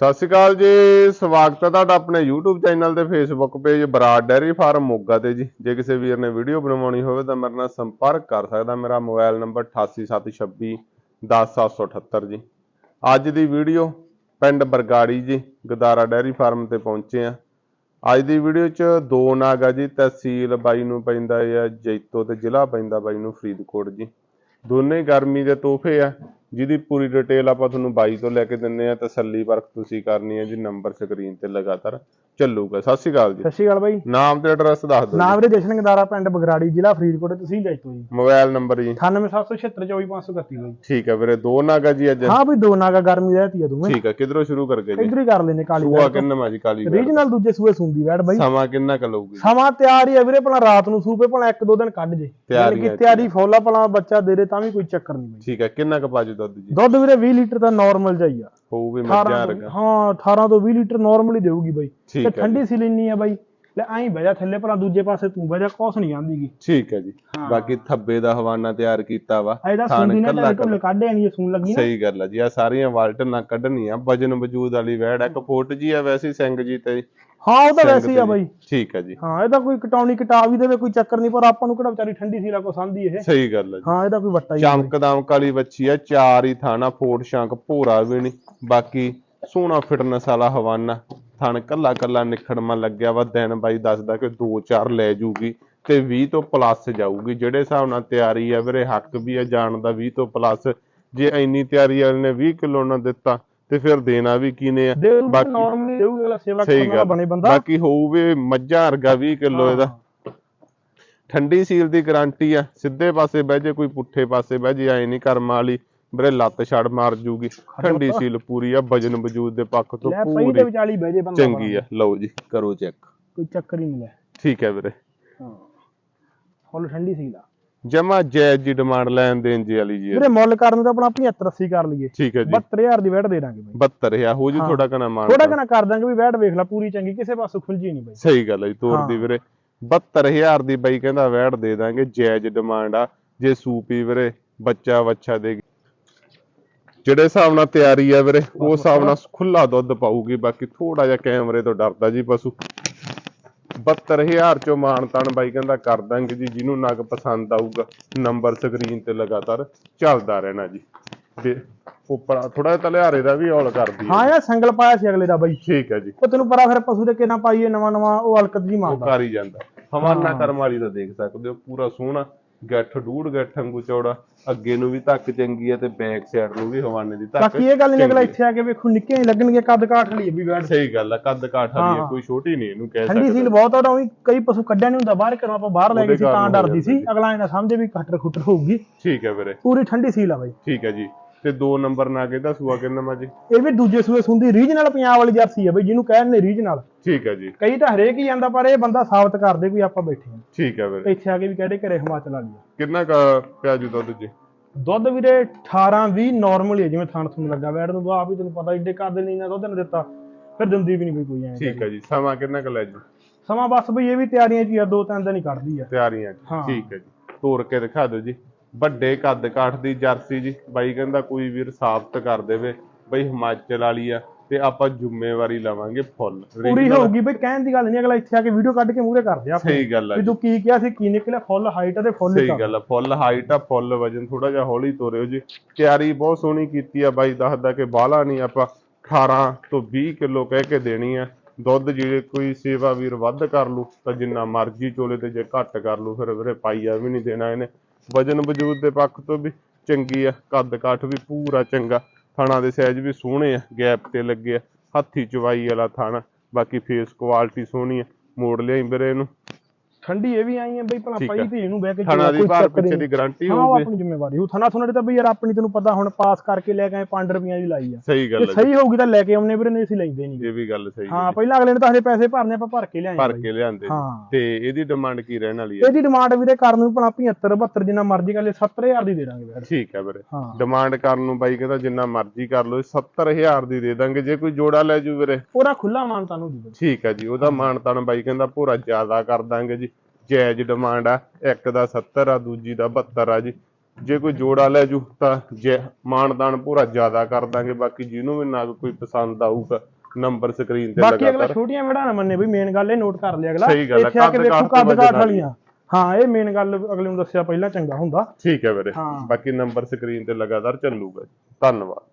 ਸਤਿ ਸ਼੍ਰੀ ਅਕਾਲ ਜੀ, ਸਵਾਗਤ ਹੈ ਤੁਹਾਡਾ ਆਪਣੇ YouTube ਚੈਨਲ ਤੇ Facebook page Brar dairy farm Moga ਤੇ ਜੀ। ਜੇ ਕਿਸੇ ਵੀਰ ਨੇ ਵੀਡੀਓ ਬਣਵਾਉਣੀ ਹੋਵੇ ਤਾਂ ਮੇਰੇ ਨਾਲ ਸੰਪਰਕ ਕਰ ਸਕਦਾ, ਮੇਰਾ ਮੋਬਾਈਲ ਨੰਬਰ 8876 10778 ਜੀ। ਅੱਜ ਦੀ ਵੀਡੀਓ ਪਿੰਡ ਬਰਗਾੜੀ ਜੀ, ਗਦਾਰਾ ਡੈਰੀ ਫਾਰਮ ਤੇ ਪਹੁੰਚੇ ਆ ਅੱਜ ਦੀ ਵੀਡੀਓ 'ਚ ਦੋ ਨਾਗ ਆ ਜੀ, ਤਹਿਸੀਲ ਬਾਈ ਨੂੰ ਪੈਂਦਾ ਹੈ ਜੈਤੋ ਤੇ ਜ਼ਿਲ੍ਹਾ ਪੈਂਦਾ ਬਾਈ ਨੂੰ ਫਰੀਦਕੋਟ ਜੀ। ਦੋਨੇ ਗਰਮੀ ਦੇ ਤੋਹਫੇ ਆ। ਜਿਹਦੀ ਪੂਰੀ ਡਿਟੇਲ ਆਪਾਂ ਤੁਹਾਨੂੰ ਬਾਈ ਤੋਂ ਲੈ ਕੇ ਦਿੰਨੇ ਆ ਤਸੱਲੀ ਪਰਖ ਤੁਸੀਂ ਕਰਨੀ ਹੈ ਜੀ ਨੰਬਰ ਸਕਰੀਨ ਤੇ ਲਗਾਤਾਰ ਚੱਲੂਗਾ। ਸਤਿ ਸ਼੍ਰੀ ਅਕਾਲ ਜੀ। ਸਤਿ ਸ਼੍ਰੀ ਅਕਾਲ ਬਾਈ। ਨਾਮ ਤੇ ਐਡਰੈਸ ਦੱਸ ਦਿਓ ਨਾਮ ਵੀਰੇ ਜਸ਼ਨ ਗਦਾਰਾ ਪਿੰਡ ਬਗਰਾੜੀ ਜ਼ਿਲ੍ਹਾ ਫਰੀਦਕੋਟ ਤਹਿਸੀਲ ਜੈਤੋ ਜੀ। ਮੋਬਾਈਲ ਨੰਬਰ ਜੀ। 9876244531 ਬਾਈ। ਠੀਕ ਹੈ ਵੀਰੇ ਦੋ ਨਾਗਾ ਜੀ ਅੱਜ। ਹਾਂ ਵੀ ਦੋ ਨਾਗਾ ਗਰਮੀ ਰਹਿਤੀ ਆ ਦੋਵੇਂ। ਠੀਕ ਹੈ ਕਿਧਰੋਂ ਸ਼ੁਰੂ ਕਰਕੇ ਜੀ? ਇੱਧਰ ਹੀ ਕਰ ਲੈਨੇ ਕਾਲੀ ਸੂਆ ਕਿੰਨਾ ਮਾ ਜੀ ਕਾਲੀ? ਰੀਜਨਲ ਦੂਜੇ ਸੂਏ ਸੁੰਦੀ ਵੈੜ ਬਾਈ। ਸਮਾਂ ਕਿੰਨਾ ਕੁ ਲਊਗੀ? ਸਮਾਂ ਤਿਆਰ ਹੀ ਵੀਰੇ ਭਲਾ ਰਾਤ ਨੂੰ ਸੂਪੇ ਭਲਾ ਇੱਕ ਦੋ ਦਿਨ ਕੱਢ ਜੇ। ਤਿਆਰੀ ਹੈ ਤਿਆਰੀ ਫੋਲਾ ਭਲਾ ਬੱਚਾ ਦੇ ਦੇ ਤਾਂ ਵੀ ਕੋਈ ਚੱਕਰ ਨਹੀਂ ਬਾਈ। ਠੀਕ ਹੈ ਕਿੰਨਾ ਕੁ ਪਾਜੂ ਦੁੱਧ ਜੀ। ਦੁੱਧ ਵੀਰੇ 20 ਲੀਟਰ ਤਾਂ ਨਾਰਮਲ ਜਾਈ ਆ। ਹੋਊ ਵੀ 18 ਮੱਝਾਂ ਤੋਂ- ਰਗਾ ਹਾਂ 18 ਤੋਂ 20 ਲੀਟਰ ਨਾਰਮਲ ਹੀ ਦੇਊਗੀ ਬਾਈ। ਤੇ ਠੰਡੀ ਸੀ ਲੈਣੀ ਆ ਬਾਈ। ਲੈ ਐਂ ਬਹਿ ਜਾ ਥੱਲੇ ਭਲਾ ਦੂਜੇ ਪਾਸੇ ਤੂੰ ਬਹਿ ਜਾ ਕੁਛ ਨਹੀਂ ਆਂਦੀਗੀ ਠੀਕ ਹੈ ਜੀ। ਬਾਕੀ ਥੱਬੇ ਦਾ ਹਵਾਨਾ ਤਿਆਰ ਕੀਤਾ ਵਾ। ਇਹਦਾ ਸੁੰਦੀ ਨਾ ਕੱਲਾ ਢੋਲੇ ਕੱਢੇ ਨਹੀਂ ਸੂਣ ਲੱਗੀ ਨਾ। ਸਹੀ ਗੱਲ ਆ ਜੀ ਆ ਸਾਰੀਆਂ ਵਾਲਟ ਨਾ ਕੱਢਣੀਆਂ ਵਜਨ ਵਜੂਦ ਵਾਲੀ ਵੈੜ ਆ ਕਪੋਟ ਜੀ ਆ ਵੈਸੇ ਸਿੰਘ ਜੀ ਤੇ। ਹਾਂ ਉਹ ਤਾਂ ਵੈਸੇ ਹੀ ਆ ਬਾਈ। ਠੀਕ ਹੈ ਜੀ। ਹਾਂ ਇਹਦਾ ਕੋਈ ਕਟਾਉਣੀ ਕਟਾ ਵੀ ਦੇਵੇ ਕੋਈ ਚੱਕਰ ਨਹੀਂ ਪਰ ਆਪਾਂ ਨੂੰ ਕਿਹੜਾ ਵਿਚਾਰੀ ਠੰਡੀ ਸੀ ਕੋ ਸੰਦੀ ਇਹ। ਸਹੀ ਗੱਲ ਜੀ। ਹਾਂ ਇਹਦਾ ਕੋਈ ਵੱਟਾ ਹੀ। ਚਮਕਦਮ ਕਾਲੀ ਬੱਚੀ ਆ ਚਾਰ ਹੀ ਥਾਣਾ ਫੋਟ ਸ਼ੰਕ ਭੋਰਾ ਵੀ ਨਹੀਂ। ਬਾਕੀ ਸੋਹਣਾ ਫਿਟਨੈਸ ਵਾਲਾ ਹਵਾਨਾ। ਥਣ ਕੱਲਾ ਕੱਲਾ ਨਿਖੜਮਾ ਲੱਗਿਆ ਵਾ ਦਿਨ ਬਾਈ ਦੱਸਦਾ ਕਿ 2-4 ਲੈ ਜੂਗੀ ਤੇ 20 ਤੋਂ ਪਲੱਸ ਜਾਊਗੀ। ਜਿਹੜੇ ਹਿਸਾਬ ਨਾਲ ਤਿਆਰੀ ਆ ਵੀਰੇ ਹੱਕ ਵੀ ਆ ਜਾਣ ਦਾ 20 ਤੋਂ ਪਲੱਸ ਜੇ ਇੰਨੀ ਤਿਆਰੀ ਵਾਲੇ ਨੇ 20 ਕਿਲੋ ਨਾ ਦਿੱਤਾ ਤੇ ਫਿਰ ਦੇਣਾ ਵੀ ਕਿਨੇ ਆ? ਬਾਕੀ- ਨਾਰਮਲੀ ਦੇਊ ਅਗਲਾ ਸੇਵਾ ਕਰਨ ਵਾਲਾ ਬਣੇ ਬੰਦਾ। ਬਾਕੀ ਹੋਊ ਵੀ ਮੱਝਾਂ ਵਰਗਾ 20 ਕਿਲੋ ਇਹਦਾ। ਠੰਡੀ ਸੀਲ ਦੀ ਗਾਰੰਟੀ ਆ। ਸਿੱਧੇ ਪਾਸੇ ਬਹਿ ਜੇ ਕੋਈ ਪੁੱਠੇ ਪਾਸੇ ਬਹਿ ਜੇ ਐ ਨਹੀਂ ਕਰਮ ਵਾਲੀ। ਵੀਰੇ ਲੱਤ ਛੜ ਮਾਰ ਜੂਗੀ। ਠੰਡੀ ਸੀਲ ਪੂਰੀ ਆ ਵਜਨ ਵਜੂਦ ਦੇ ਪੱਖ ਤੋਂ ਦੇ ਪੂਰੀ। ਵਿਚਾਲੀ ਬਹਿ ਜੇ ਬੰਦਾ ਚੰਗੀ ਆ। ਲਓ ਜੀ ਕਰੋ ਚੈੱਕ। ਕੋਈ ਚੱਕਰ ਹੀ ਨਹੀਂ ਲੈ। ਠੀਕ ਹੈ ਵੀਰੇ। ਹਾਂ। ਫੁੱਲ ਠੰਡੀ ਸੀ ਲਾ ਜਮਾ ਜਾਇਜ਼ ਜੀ ਡਿਮਾਂਡ ਲੈਣ ਦੇਣ ਜੀ ਵਾਲੀ ਜੀ। ਵੀਰੇ ਮੁੱਲ ਕਰਨ ਤਾਂ ਆਪਣਾ 75 80 ਕਰ ਲਈਏ। ਠੀਕ ਹੈ ਜੀ। 72000 ਦੀ ਵੈਟ ਦੇ ਦਾਂਗੇ ਬਾਈ। 72 ਆ ਹੋ ਜੀ। ਥੋੜਾ ਕਨਾ ਮਾਨ ਥੋੜਾ ਕਨਾ ਕਰ ਦਾਂਗੇ ਵੀ ਵੈਟ ਵੇਖ ਲੈ ਪੂਰੀ ਚੰਗੀ ਕਿਸੇ ਪਾਸੋਂ ਖੁੰਝੀ ਨਹੀਂ ਬਾਈ। ਸਹੀ ਗੱਲ ਹੈ ਜੀ ਤੋਰ ਦੀ। ਵੀਰੇ। 72000 ਦੀ ਬਾਈ ਕਹਿੰਦਾ ਵੈੜ ਦੇ ਦਾਂਗੇ ਜਾਇਜ਼ ਡਿਮਾਂਡ ਆ। ਜੇ ਸੂਪੀ ਵੀਰੇ ਬੱਚਾ ਵੱਛਾ ਦੇ ਜਿਹੜੇ ਹਿਸਾਬ ਨਾਲ ਤਿਆਰੀ ਆ ਵੀਰੇ ਉਹ ਹਿਸਾਬ ਨਾਲ ਖੁੱਲਾ ਦੁੱਧ ਪਾਊਗੀ ਬਾਕੀ ਥੋੜਾ ਜਿਹਾ ਕੈਮਰੇ ਤੋਂ ਡਰਦਾ ਜੀ ਪਸ਼ੂ। 72000 ਚੋਂ ਮਾਨ ਤਾਨ ਬਾਈ ਕਹਿੰਦਾ ਕਰ ਦਾਂਗੇ ਜੀ ਜਿਹਨੂੰ ਨਗ ਪਸੰਦ ਆਊਗਾ ਨੰਬਰ ਸਕਰੀਨ ਤੇ ਲਗਾਤਾਰ ਚੱਲਦਾ ਰਹਿਣਾ ਜੀ। ਤੇ ਉੱਪਰ ਥੋੜਾ ਜਿਹਾ ਤਲਿਆਰੇ ਦਾ ਵੀ ਔਲ ਕਰਦੀ ਹੈ। ਹਾਂ ਯਾਰ ਸੰਗਲ ਪਾਇਆ ਸੀ ਅਗਲੇ ਦਾ ਬਾਈ। ਠੀਕ ਹੈ ਜੀ। ਉਹ ਤੈਨੂੰ ਪਤਾ ਫਿਰ ਪਸ਼ੂ ਦੇ ਕਿੰਨਾ ਪਾਈਏ ਨਵਾਂ ਨਵਾਂ ਉਹ ਹਲਕਤ ਜੀ ਉਹ ਮਾਰਦਾ ਕਰ ਹੀ ਜਾਂਦਾ। ਹਵਾਨਾ ਕਰਮ ਵਾਲੀ ਦਾ ਦੇਖ ਸਕਦੇ ਹੋ ਪੂਰਾ ਸੋਹਣਾ। ਗੱਠ ਡੂੜ ਗੱਠ ਵਾਂਗੂ ਚੌੜਾ ਅੱਗੇ ਨੂੰ ਵੀ ਧੱਕ ਚੰਗੀ ਹੈ ਤੇ ਬੈਕ ਸਾਈਡ ਨੂੰ ਵੀ ਹਵਾਨੇ ਦੀ ਧੱਕ ਬਾਕੀ ਇਹ ਗੱਲ ਨਹੀਂ ਅਗਲਾ ਇੱਥੇ ਆ ਕੇ ਵੇਖੋ ਨਿੱਕੇ ਹੀ ਲੱਗਣਗੇ ਕੱਦ ਕਾਠ ਲਈ ਵੀ। ਵੈਟ ਸਹੀ ਗੱਲ ਆ ਕੱਦ ਕਾਠ ਵਾਲੀ ਹੈ। ਕੋਈ ਛੋਟੀ ਨਹੀਂ ਇਹਨੂੰ ਕਹਿ ਠੰਡੀ ਸਕਦੇ। ਸੀਲ ਬਹੁਤ ਆ ਉਹਦਾ ਕਈ ਪਸ਼ੂ ਕੱਢਿਆ ਨਹੀਂ ਹੁੰਦਾ ਬਾਹਰ ਘਰੋਂ ਆਪਾਂ ਬਾਹਰ ਲੈ ਗਏ ਸੀ ਤਾਂ ਡਰਦੀ ਸੀ ਅਗਲਾ ਇਹਨਾਂ ਸਮਝੇ ਵੀ ਖੱਟਰ ਖੁੱਟਰ ਹੋਊਗੀ। ਠੀਕ ਹੈ ਵੀਰੇ। ਪੂਰੀ ਠੰਡੀ ਸੀਲ ਆ ਬਾਈ। ਠੀਕ ਹੈ ਜੀ। ਤੇ ਦੋ ਨੰਬਰ ਨਾ ਕਿਹਦਾ ਸੂਆ ਕਿੰਨਾ ਮਾ ਜੀ। ਇਹ ਵੀ ਦੂਜੇ ਸੂਏ ਸੁੰਦੀ ਰੀਜਨਲ ਪੰਜਾਬ ਵਾਲੀ ਜਰਸੀ ਆ ਬਈ ਜਿਹਨੂੰ ਕਹਿੰਦੇ ਰੀਜਨਲ। ਠੀਕ ਹੈ ਜੀ। ਕਈ ਤਾਂ ਹਰੇਕ ਹੀ ਜਾਂਦਾ ਪਰ ਇਹ ਬੰਦਾ ਸਾਬਤ ਕਰਦੇ ਕੋਈ ਆਪਾਂ ਬੈਠੇ ਹਾਂ। ਠੀਕ ਹੈ ਵੀਰੇ। ਇੱਥੇ ਆ ਕੇ ਵੀ ਕਹਦੇ ਘਰੇ ਹਿਮਾਚਲ ਵਾਲੀ ਆ ਕਿੰਨਾ ਕਾ ਪਿਆ ਜੂ ਦੁੱਧ ਜੀ? ਦੁੱਧ ਵੀਰੇ 18 20 ਨਾਰਮਲ ਹੀ ਜਿਵੇਂ ਥਣ ਥਣ ਲੱਗਾ। ਵੈੜ ਨੂੰ ਆਪ ਵੀ ਤੈਨੂੰ ਪਤਾ ਏਡੇ ਕਰਦੇ ਨਹੀਂ ਨਾ ਦੁੱਧ ਨੇ ਦਿੱਤਾ। ਫਿਰ ਦਿੰਦੀ ਵੀ ਨਹੀਂ ਕੋਈ ਕੋਈ ਐ ਠੀਕ ਹੈ ਜੀ। ਸਮਾਂ ਕਿੰਨਾ ਕ ਲੈ ਜੂ? ਸਮਾਂ ਬਸ ਬਈ ਇਹ ਵੀ ਤਿਆਰੀਆਂ ਚ ਹੀ ਆ ਦੋ ਤਿੰਨ ਦਿਨ ਹੀ ਕੱਢਦੀ ਆ। ਤਿਆਰੀਆਂ 'ਚ। ਹਾਂ। ਠੀਕ ਹੈ ਜੀ। ਤੋੜ ਕੇ ਦਿਖਾ ਦਿਓ ਜੀ। ਵੱਡੇ ਕੱਦ ਕਾਠ ਦੀ ਜਰਸੀ ਜੀ। ਬਾਈ ਕਹਿੰਦਾ ਕੋਈ ਵੀਰ ਸਾਬਤ ਕਰ ਦੇਵੇ ਬਈ ਹਿਮਾਚਲ ਵਾਲੀ ਆ ਤੇ ਆਪਾਂ ਜ਼ਿੰਮੇਵਾਰੀ ਲਵਾਂਗੇ ਫੁੱਲ। ਪੂਰੀ ਹੋਊਗੀ ਬਈ ਕਹਿਣ ਦੀ ਗੱਲ ਨਹੀਂ ਅਗਲਾ ਇੱਥੇ ਆ ਕੇ ਵੀਡੀਓ ਕੱਢ ਕੇ ਮੂਹਰੇ ਕਰਦੇ ਆ ਸਹੀ ਗੱਲ ਆ ਵੀ ਤੂੰ ਕੀ ਕਿਹਾ ਸੀ ਕੀ ਨਿਕਲਿਆ ਫੁੱਲ ਹਾਈਟ ਤੇ ਫੁੱਲ ਸਹੀ ਗੱਲ ਆ ਫੁੱਲ ਹਾਈਟ ਆ ਫੁੱਲ ਵਜਨ ਥੋੜਾ ਜਿਹਾ ਹੌਲੀ ਤੋਰਿਓ ਜੀ। ਤਿਆਰੀ ਬਹੁਤ ਸੋਹਣੀ ਕੀਤੀ ਆ ਬਾਈ ਦੱਸਦਾ ਕਿ ਬਾਹਲਾ ਨਹੀਂ ਆਪਾਂ 18 ਤੋਂ 20 ਕਿਲੋ ਕਹਿ ਕੇ ਦੇਣੀ ਆ। ਦੁੱਧ ਜਿਹੜੇ ਕੋਈ ਸੇਵਾ ਵੀਰ ਵੱਧ ਕਰ ਲੂ ਤਾਂ ਜਿੰਨਾ ਮਰਜ਼ੀ ਚੋਲੇ ਤੇ ਜੇ ਘੱਟ ਕਰ ਲੂ ਫਿਰ ਵੀਰੇ ਪਾਈਆ ਵੀ ਨਹੀਂ ਦੇਣਾ ਇਹਨੇ। ਵਜਨ ਵਜੂਦ ਦੇ ਪੱਖ ਤੋਂ ਵੀ ਚੰਗੀ ਆ, ਕੱਦ ਕਾਠ ਵੀ ਪੂਰਾ ਚੰਗਾ, ਥਾਣਾ ਦੇ ਸਾਈਜ਼ ਵੀ ਸੋਹਣੇ ਆ, ਗੈਪ ਤੇ ਲੱਗੇ ਆ, ਹੱਥੀ ਚਵਾਈ ਵਾਲਾ ਥਾਣਾ, ਬਾਕੀ ਫੇਸ ਕੁਆਲਿਟੀ ਸੋਹਣੀ ਆ, ਮੋੜ ਲਿਆਈ ਵੀਰੇ ਇਹਨੂੰ ਠੰਡੀ ਇਹ ਵੀ ਆਈ ਹੈ ਬਈ ਭਲਾ ਪਈ। ਧੀ ਨੂੰ ਬਹਿ ਕੇ ਥਣਾ ਦੀ ਬਾਹਰ ਹੀ ਪਿੱਛੇ। ਦੀ ਗਾਰੰਟੀ ਹਾਂ ਉਹ ਹੋਊਗੀ। ਆਪਣੀ ਜ਼ਿੰਮੇਵਾਰੀ। ਉਹ ਥਣਾ ਥੁਣਾ ਤਾਂ ਬਈ ਯਾਰ ਆਪਣੀ ਤੈਨੂੰ ਪਤਾ ਹੁਣ ਪਾਸ ਕਰਕੇ ਲੈ ਕੇ ਆਏ 5 ਰੁਪਈਆਂ ਦੀ ਲਾਈ ਆ। ਸਹੀ ਗੱਲ ਜੇ ਹੈ ਜੀ। ਸਹੀ ਹੋਊਗੀ ਤਾਂ ਲੈ ਕੇ ਆਉਨੇ ਵੀਰੇ ਨਹੀਂ ਅਸੀਂ ਲੈਂਦੇ ਨਹੀਂ। ਇਹ ਵੀ ਗੱਲ ਸਹੀ ਹੈ ਹਾਂ ਪਹਿਲਾਂ ਅਗਲੇ ਨੇ ਤਾਂ ਹਜੇ ਪੈਸੇ ਭਰਨੇ ਆਪਾਂ ਭਰ ਕੇ ਲਿਆਏ ਭਰ। ਕੇ ਲਿਆਂਦੇ। ਹਾਂ। ਤੇ ਇਹਦੀ ਡਿਮਾਂਡ ਕੀ ਰਹਿਣ ਵਾਲੀ ਹੈ? ਇਹਦੀ ਡਿਮਾਂਡ ਵੀਰੇ ਕਰਨ ਨੂੰ ਭਲਾ 75 72 ਜਿੰਨਾ ਮਰਜ਼ੀ ਕਰ ਲੈ 70000 ਦੀ ਦੇ ਦਾਂਗੇ ਵੀਰੇ ਠੀਕ ਹੈ ਵੀਰੇ। ਹਾਂ। ਡਿਮਾਂਡ ਕਰਨ ਨੂੰ ਬਾਈ ਕਹਿੰਦਾ ਜਿੰਨਾ ਮਰਜ਼ੀ ਕਰ ਲਓ 70000 ਦੀ ਦੇ ਦਾਂਗੇ। ਜੇ ਕੋਈ ਜੋੜਾ ਲੈ ਜੂ ਵੀਰੇ। ਪੂਰਾ ਖੁੱਲਾ ਮਾਨ ਤੁਹਾਨੂੰ ਦੀ ਠੀਕ ਹੈ ਜੀ ਉਹਦਾ ਮਾਣ ਤਾਣ ਬਾਈ ਕਹਿੰਦਾ ਪੂਰਾ ਜ਼ਿਆਦਾ ਕਰ ਦਾਂਗੇ ਜੀ। ਜਾਇਜ਼ ਡਿਮਾਂਡ ਆ ਇੱਕ ਦਾ 70 ਆ ਦੂਜੀ ਦਾ 72 ਆ ਜੀ। ਜੇ ਕੋਈ ਜੋੜਾ ਲੈ ਜੂ ਤਾਂ ਜੇ ਮਾਨਦਾਨ ਪੂਰਾ ਜ਼ਿਆਦਾ ਕਰ ਦਾਂਗੇ ਬਾਕੀ ਜਿਹਨੂੰ ਵੀ ਨਾ ਕੋਈ ਪਸੰਦ ਆਊਗਾ ਨੰਬਰ ਸਕਰੀਨ ਤੇ ਬਾਕੀ ਅਗਲਾ ਲਗਾਤਾਰ। ਛੋਟੀਆਂ ਵੜਾ ਨਾ ਮੰਨੇ ਬਈ ਮੇਨ ਗੱਲ ਇਹ ਨੋਟ ਕਰ ਲਿਆ ਅਗਲਾ। ਇੱਥੇ ਆ ਕੇ ਤੇ ਕੱਦ ਕਾਠ ਵਾਲੀਆਂ। ਹਾਂ ਇਹ ਮੇਨ ਗੱਲ ਅਗਲੇ ਨੂੰ ਦੱਸਿਆ ਪਹਿਲਾਂ ਚੰਗਾ ਹੁੰਦਾ। ਠੀਕ ਹੈ ਵੀਰੇ। ਬਾਕੀ ਨੰਬਰ ਸਕਰੀਨ ਤੇ ਲਗਾਤਾਰ ਚੱਲੂਗਾ ਧੰਨਵਾਦ।